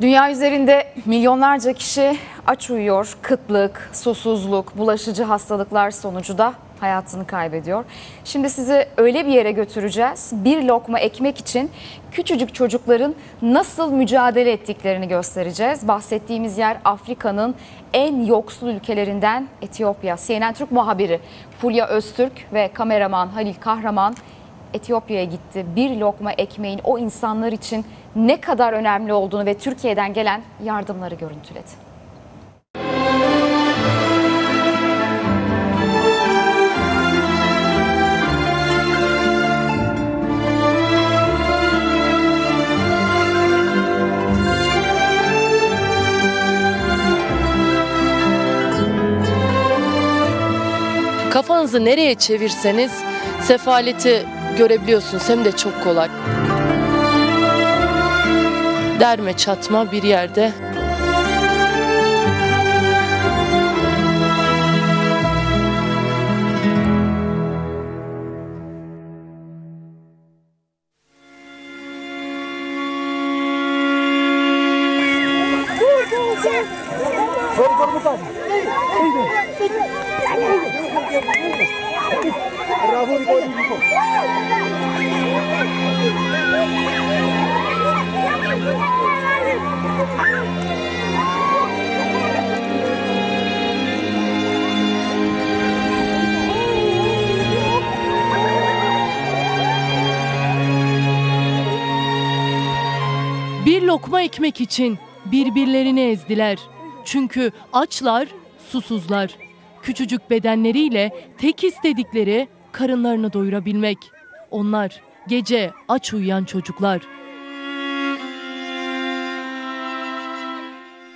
Dünya üzerinde milyonlarca kişi aç uyuyor. Kıtlık, susuzluk, bulaşıcı hastalıklar sonucu da hayatını kaybediyor. Şimdi sizi öyle bir yere götüreceğiz. Bir lokma ekmek için küçücük çocukların nasıl mücadele ettiklerini göstereceğiz. Bahsettiğimiz yer Afrika'nın en yoksul ülkelerinden Etiyopya. CNN Türk muhabiri Fulya Öztürk ve kameraman Halil Kahraman Etiyopya'ya gitti. Bir lokma ekmeğin o insanlar için ne kadar önemli olduğunu ve Türkiye'den gelen yardımları görüntüledi. Kafanızı nereye çevirseniz sefaleti görebiliyorsunuz hem de çok kolay. Derme çatma bir yerde Bir lokma ekmek için birbirlerini ezdiler. Çünkü açlar, susuzlar. Küçücük bedenleriyle tek istedikleri karınlarını doyurabilmek. Onlar gece aç uyuyan çocuklar.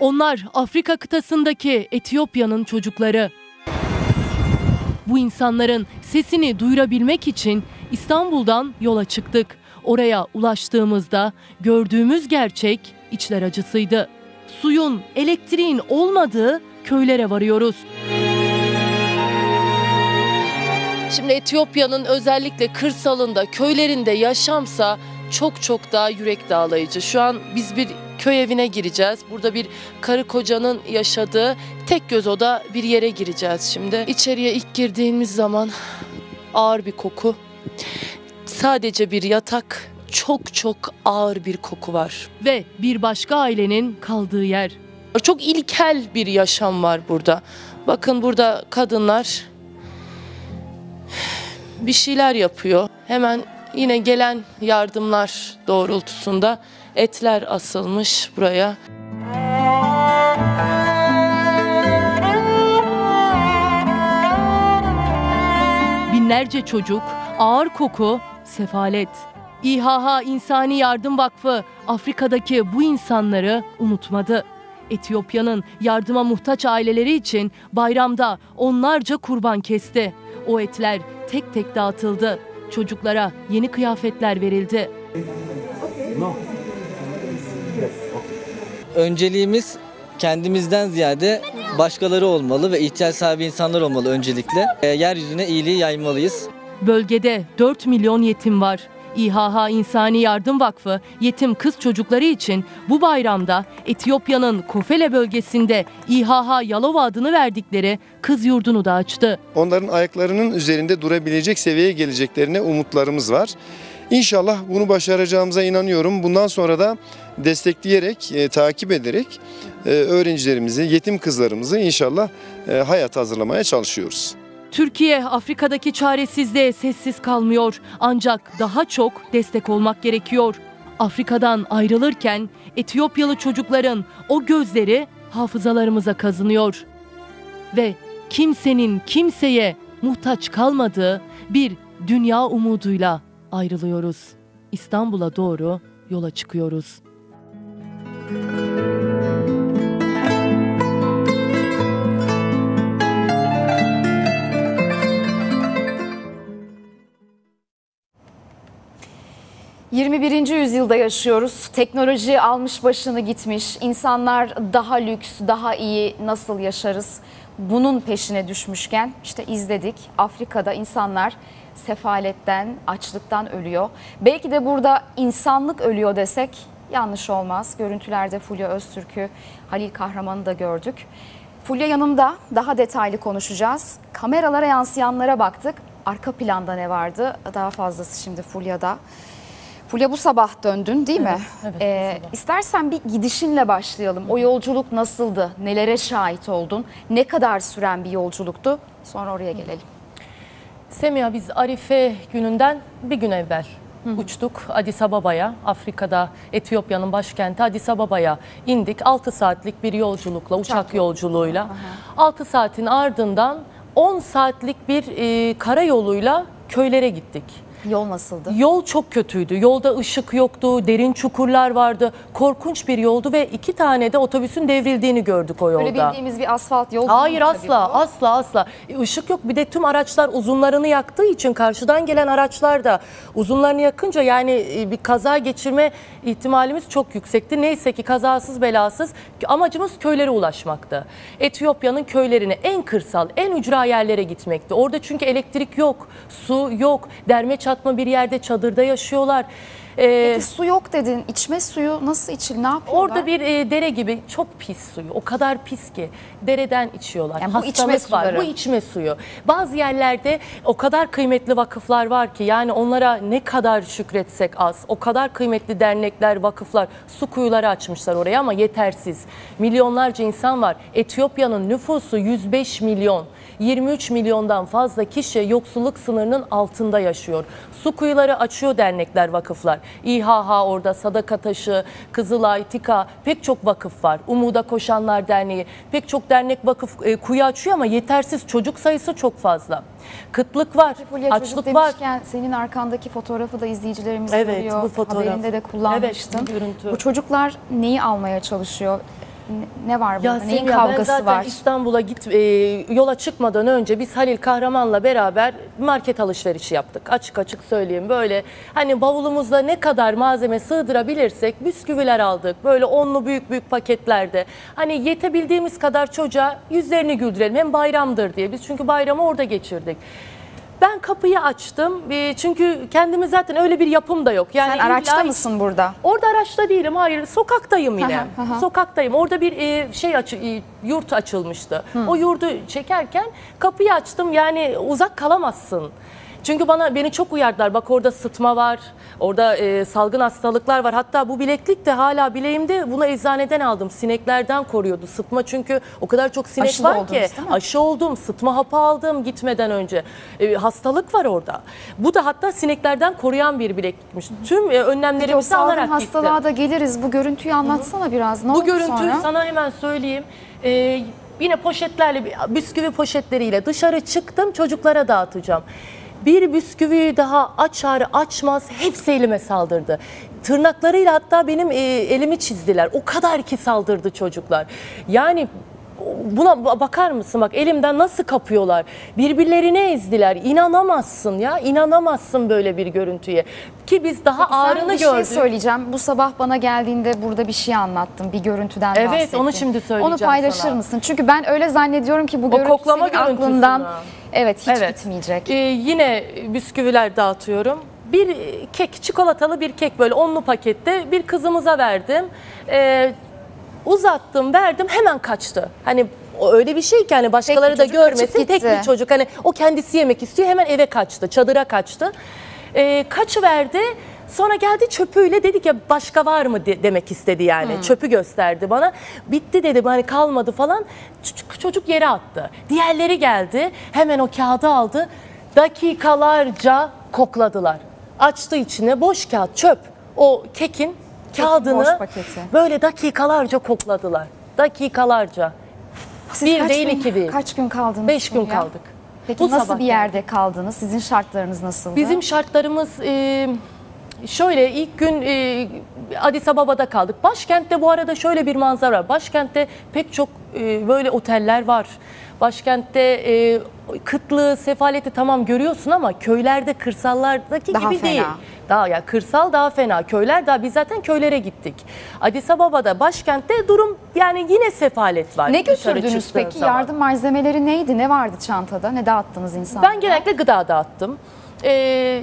Onlar Afrika kıtasındaki Etiyopya'nın çocukları. Bu insanların sesini duyurabilmek için İstanbul'dan yola çıktık. Oraya ulaştığımızda gördüğümüz gerçek içler acısıydı. Suyun, elektriğin olmadığı köylere varıyoruz. Şimdi Etiyopya'nın özellikle kırsalında, köylerinde yaşamsa çok çok daha yürek dağlayıcı. Şu an biz bir köy evine gireceğiz. Burada bir karı kocanın yaşadığı tek göz oda bir yere gireceğiz şimdi. İçeriye ilk girdiğimiz zaman ağır bir koku. Sadece bir yatak, çok çok ağır bir koku var. Ve bir başka ailenin kaldığı yer. Çok ilkel bir yaşam var burada. Bakın burada kadınlar bir şeyler yapıyor. Hemen yine gelen yardımlar doğrultusunda etler asılmış buraya. Binlerce çocuk, ağır koku, sefalet. İHH İnsani Yardım Vakfı Afrika'daki bu insanları unutmadı. Etiyopya'nın yardıma muhtaç aileleri için bayramda onlarca kurban kesti. O etler tek tek dağıtıldı. Çocuklara yeni kıyafetler verildi. Önceliğimiz kendimizden ziyade başkaları olmalı ve ihtiyaç sahibi insanlar olmalı öncelikle. E, yeryüzüne iyiliği yaymalıyız. Bölgede 4 milyon yetim var. İHH İnsani Yardım Vakfı yetim kız çocukları için bu bayramda Etiyopya'nın Kofele bölgesinde İHH Yalova adını verdikleri kız yurdunu da açtı. Onların ayaklarının üzerinde durabilecek seviyeye geleceklerine umutlarımız var. İnşallah bunu başaracağımıza inanıyorum. Bundan sonra da destekleyerek, e, takip ederek e, öğrencilerimizi, yetim kızlarımızı inşallah e, hayat hazırlamaya çalışıyoruz. Türkiye Afrika'daki çaresizliğe sessiz kalmıyor ancak daha çok destek olmak gerekiyor. Afrika'dan ayrılırken Etiyopyalı çocukların o gözleri hafızalarımıza kazınıyor. Ve kimsenin kimseye muhtaç kalmadığı bir dünya umuduyla ayrılıyoruz. İstanbul'a doğru yola çıkıyoruz. ...21. yüzyılda yaşıyoruz. Teknoloji almış başını gitmiş. İnsanlar daha lüks, daha iyi nasıl yaşarız? Bunun peşine düşmüşken işte izledik. Afrika'da insanlar sefaletten, açlıktan ölüyor. Belki de burada insanlık ölüyor desek yanlış olmaz. Görüntülerde Fulya Öztürk'ü, Halil Kahraman'ı da gördük. Fulya yanımda daha detaylı konuşacağız. Kameralara yansıyanlara baktık. Arka planda ne vardı? Daha fazlası şimdi Fulya'da. Fulya bu sabah döndün değil mi? evet, bu Ee, istersen bir gidişinle başlayalım. O yolculuk nasıldı? Nelere şahit oldun? Ne kadar süren bir yolculuktu? Sonra oraya gelelim. Semiha biz Arife gününden bir gün evvel uçtuk Addis Ababa'ya. Afrika'da Etiyopya'nın başkenti Addis Ababa'ya indik. 6 saatlik bir yolculukla, uçak, yolculuğuyla. 6 saatin ardından 10 saatlik bir e, karayoluyla köylere gittik. Yol nasıldı? Yol çok kötüydü. Yolda ışık yoktu, derin çukurlar vardı. Korkunç bir yoldu ve iki tane de otobüsün devrildiğini gördük o yolda. Öyle bildiğimiz bir asfalt yol Hayır asla asla asla. E, Işık yok bir de tüm araçlar uzunlarını yaktığı için karşıdan gelen araçlar da uzunlarını yakınca yani e, bir kaza geçirme ihtimalimiz çok yüksekti. Neyse ki kazasız belasız amacımız köylere ulaşmaktı. Etiyopya'nın köylerine en kırsal en ücra yerlere gitmekti. Orada çünkü elektrik yok, su yok, derme çatma bir yerde çadırda yaşıyorlar. E, Peki su yok dedin. İçme suyu nasıl içil? Ne yapıyorlar? Orada bir e, dere gibi çok pis suyu. O kadar pis ki dereden içiyorlar. Yani bu Hastalık içme var. suları. Bu içme suyu. Bazı yerlerde o kadar kıymetli vakıflar var ki yani onlara ne kadar şükretsek az. O kadar kıymetli dernekler, vakıflar su kuyuları açmışlar oraya ama yetersiz. Milyonlarca insan var. Etiyopya'nın nüfusu 105 milyon. 23 milyondan fazla kişi yoksulluk sınırının altında yaşıyor. Su kuyuları açıyor dernekler, vakıflar. İHH orada, Sadaka Taşı, Kızılay, TİKA pek çok vakıf var. Umuda Koşanlar Derneği pek çok dernek vakıf e, kuyu açıyor ama yetersiz çocuk sayısı çok fazla. Kıtlık var, Fulya çocuk açlık var. demişken senin arkandaki fotoğrafı da izleyicilerimiz Evet, görüyor. bu fotoğraf. Haberinde de kullanmıştın. Evet, bu görüntü. Bu çocuklar neyi almaya çalışıyor? Ne- var burada? Ya Neyin ben kavgası zaten var? İstanbul'a git e, yola çıkmadan önce biz Halil Kahraman'la beraber market alışverişi yaptık. Açık açık söyleyeyim böyle hani bavulumuzda ne kadar malzeme sığdırabilirsek bisküviler aldık. Böyle onlu büyük büyük paketlerde. Hani yetebildiğimiz kadar çocuğa yüzlerini güldürelim. Hem bayramdır diye. Biz çünkü bayramı orada geçirdik. Ben kapıyı açtım E, çünkü kendime zaten öyle bir yapım da yok. Yani Sen araçta illa- mısın burada? Orada araçta değilim. Hayır, sokaktayım yine. Hı hı, hı hı. Sokaktayım. Orada bir e, şey açı, e, yurt açılmıştı. O yurdu çekerken kapıyı açtım. Yani uzak kalamazsın. Çünkü bana beni çok uyardılar. Bak orada sıtma var. Orada e, salgın hastalıklar var. Hatta bu bileklik de hala bileğimde. Bunu eczaneden aldım. Sineklerden koruyordu. Sıtma çünkü o kadar çok sinek Aşı da var oldunuz, ki. Aşı oldum. Sıtma hapı aldım gitmeden önce. E, hastalık var orada. Bu da hatta sineklerden koruyan bir bileklikmiş. Tüm e, Peki o önlemlerimizi salgın alarak gittim. hastalığa da geliriz. Bu görüntüyü anlatsana biraz. Ne Bu oldu görüntü sonra? sana hemen söyleyeyim. Ee, yine poşetlerle, bisküvi poşetleriyle dışarı çıktım çocuklara dağıtacağım. Bir bisküviyi daha açar açmaz hepsi elime saldırdı. Tırnaklarıyla hatta benim e, elimi çizdiler. O kadar ki saldırdı çocuklar. Yani buna ba- bakar mısın bak elimden nasıl kapıyorlar. Birbirlerini ezdiler. İnanamazsın ya. inanamazsın böyle bir görüntüye. Ki biz daha Sen ağrını bir gördük. şey söyleyeceğim. Bu sabah bana geldiğinde burada bir şey anlattın. Bir görüntüden Evet, bahsettin. onu şimdi söyleyeceğim Onu paylaşır sana. mısın? Çünkü ben öyle zannediyorum ki bu O görüntü koklama senin aklından mü? Evet hiç Evet. gitmeyecek. Ee, yine bisküviler dağıtıyorum. Bir kek, çikolatalı bir kek böyle onlu pakette bir kızımıza verdim. Ee, uzattım, verdim hemen kaçtı. Hani öyle bir şey ki hani başkaları da görmesin. Tek bir çocuk hani o kendisi yemek istiyor hemen eve kaçtı, çadıra kaçtı. Ee, kaçıverdi. Sonra geldi çöpüyle dedi ki başka var mı de- demek istedi yani. Hmm. Çöpü gösterdi bana. Bitti dedi hani kalmadı falan. Çocuk, çocuk yere attı. Diğerleri geldi. Hemen o kağıdı aldı. Dakikalarca kokladılar. Açtı içine boş kağıt çöp. O kekin kağıdını böyle dakikalarca kokladılar. Dakikalarca. Siz bir değil, gün- iki değil. Kaç gün kaldınız? Beş gün Fulya? kaldık. Peki Bu nasıl sabah bir yerde kaldınız? Sizin şartlarınız nasıldı? Bizim şartlarımız e, şöyle ilk gün e, Addis Ababa'da kaldık. Başkentte bu arada şöyle bir manzara var. Başkentte pek çok e, böyle oteller var. Başkentte e, kıtlığı, sefaleti tamam görüyorsun ama köylerde, kırsallardaki Daha gibi fena. değil. Daha ya kırsal daha fena. Köyler daha biz zaten köylere gittik. Addis Ababa'da başkentte durum yani yine sefalet var. ne götürdünüz peki? zaman. Yardım malzemeleri neydi? Ne vardı çantada? Ne dağıttınız insanlara? Ben genellikle gıda dağıttım. Ee,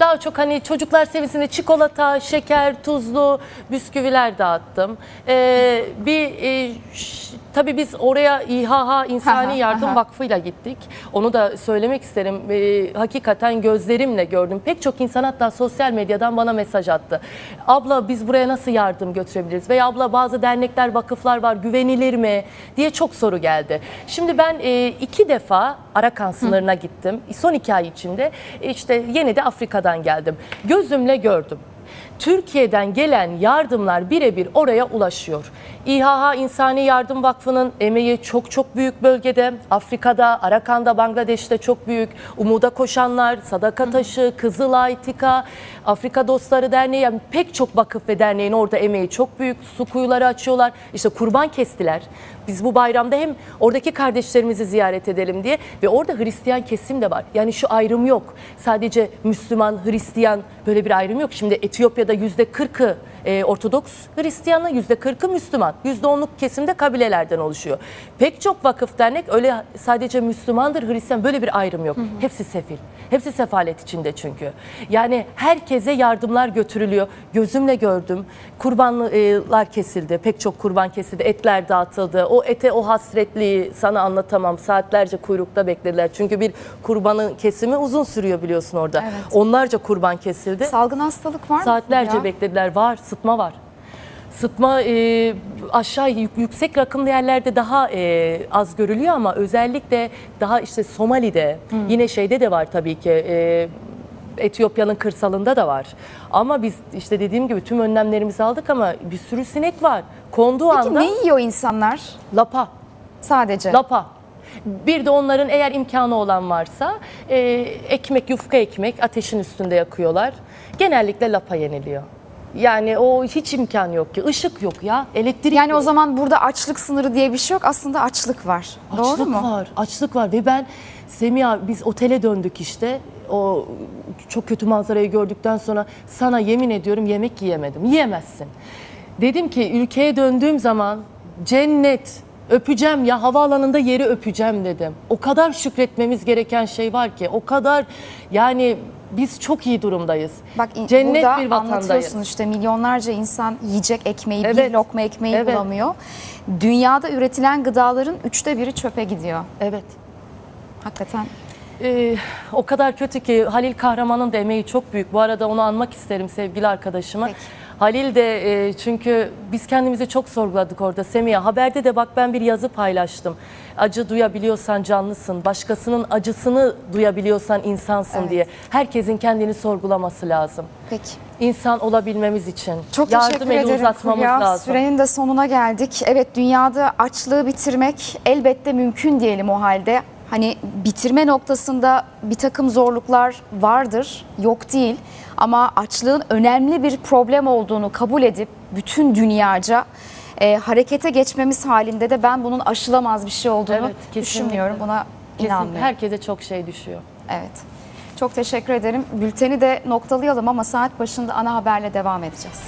Daha çok hani çocuklar seviyesinde çikolata, şeker, tuzlu bisküviler dağıttım. Ee, bir e, tabii biz oraya İHH İnsani Yardım. Vakfı'yla gittik. Onu da söylemek isterim. Ee, hakikaten gözlerimle gördüm. Pek çok insan hatta sosyal medyadan bana mesaj attı. Abla biz buraya nasıl yardım götürebiliriz? Veya abla bazı dernekler, vakıflar var güvenilir mi? diye çok soru geldi. Şimdi ben e, iki defa Arakan sınırına gittim. Son iki ay içinde işte yeni de Afrika'dan geldim. Gözümle gördüm. Türkiye'den gelen yardımlar birebir oraya ulaşıyor. İHH İnsani Yardım Vakfı'nın emeği çok çok büyük bölgede. Afrika'da, Arakan'da, Bangladeş'te çok büyük. Umuda Koşanlar, Sadaka Taşı, Kızılay, TİKA, Afrika Dostları Derneği yani pek çok vakıf ve derneğin orada emeği çok büyük. Su kuyuları açıyorlar. İşte kurban kestiler. Biz bu bayramda hem oradaki kardeşlerimizi ziyaret edelim diye ve orada Hristiyan kesim de var. Yani şu ayrım yok. Sadece Müslüman, Hristiyan böyle bir ayrım yok. Şimdi Etiyopya'da yüzde kırkı e, Ortodoks Hristiyanlar, yüzde kırkı Müslüman. Yüzde onluk kesimde kabilelerden oluşuyor. Pek çok vakıf dernek öyle sadece Müslümandır, Hristiyan böyle bir ayrım yok. Hepsi sefil. Hepsi sefalet içinde çünkü. Yani herkese yardımlar götürülüyor. Gözümle gördüm. Kurbanlar kesildi. Pek çok kurban kesildi. Etler dağıtıldı. O ete o hasretliği sana anlatamam. Saatlerce kuyrukta beklediler. Çünkü bir kurbanın kesimi uzun sürüyor biliyorsun orada. Evet. Onlarca kurban kesildi. Salgın hastalık var mı? Saatlerce ya? beklediler. Var, sıtma var. Sıtma e, aşağı yük- yüksek rakımlı yerlerde daha e, az görülüyor ama özellikle daha işte Somali'de yine şeyde de var tabii ki e, Etiyopya'nın kırsalında da var. Ama biz işte dediğim gibi tüm önlemlerimizi aldık ama bir sürü sinek var. Konduğu Peki anda ne yiyor insanlar? lapa. Sadece. Lapa. Bir de onların eğer imkanı olan varsa e, ekmek, yufka ekmek ateşin üstünde yakıyorlar. Genellikle lapa yeniliyor. Yani o hiç imkan yok ki. Işık yok ya. Elektrik yani yok. o zaman burada açlık sınırı diye bir şey yok. Aslında açlık var. Doğru Açlık mu? var, açlık var ve ben Semiha biz otele döndük işte. O çok kötü manzarayı gördükten sonra sana yemin ediyorum yemek yiyemedim. Yiyemezsin. Dedim ki ülkeye döndüğüm zaman cennet öpeceğim ya havaalanında yeri öpeceğim dedim. O kadar şükretmemiz gereken şey var ki o kadar yani biz çok iyi durumdayız. Bak Cennet burada bir vatandayız. anlatıyorsun işte milyonlarca insan yiyecek ekmeği, bir Evet. lokma ekmeği Evet. bulamıyor. Dünyada üretilen gıdaların üçte biri çöpe gidiyor. Evet. Hakikaten. Ee, o kadar kötü ki Halil Kahraman'ın da emeği çok büyük. Bu arada onu anmak isterim sevgili arkadaşıma. Peki. Halil de e, çünkü biz kendimizi çok sorguladık orada Semiha. Haberde de bak ben bir yazı paylaştım. Acı duyabiliyorsan canlısın, başkasının acısını duyabiliyorsan insansın Evet. diye. Herkesin kendini sorgulaması lazım. Peki. İnsan olabilmemiz için. Çok Yardım teşekkür eli ederim uzatmamız Fulya. lazım. Sürenin de sonuna geldik. Evet dünyada açlığı bitirmek elbette mümkün diyelim o halde. Hani bitirme noktasında bir takım zorluklar vardır, yok değil. Ama açlığın önemli bir problem olduğunu kabul edip bütün dünyaca e, harekete geçmemiz halinde de ben bunun aşılamaz bir şey olduğunu Evet, kesinlikle. düşünmüyorum. Buna inanmıyorum. herkese çok şey düşüyor. Evet. Çok teşekkür ederim. Bülteni de noktalayalım ama saat başında ana haberle devam edeceğiz.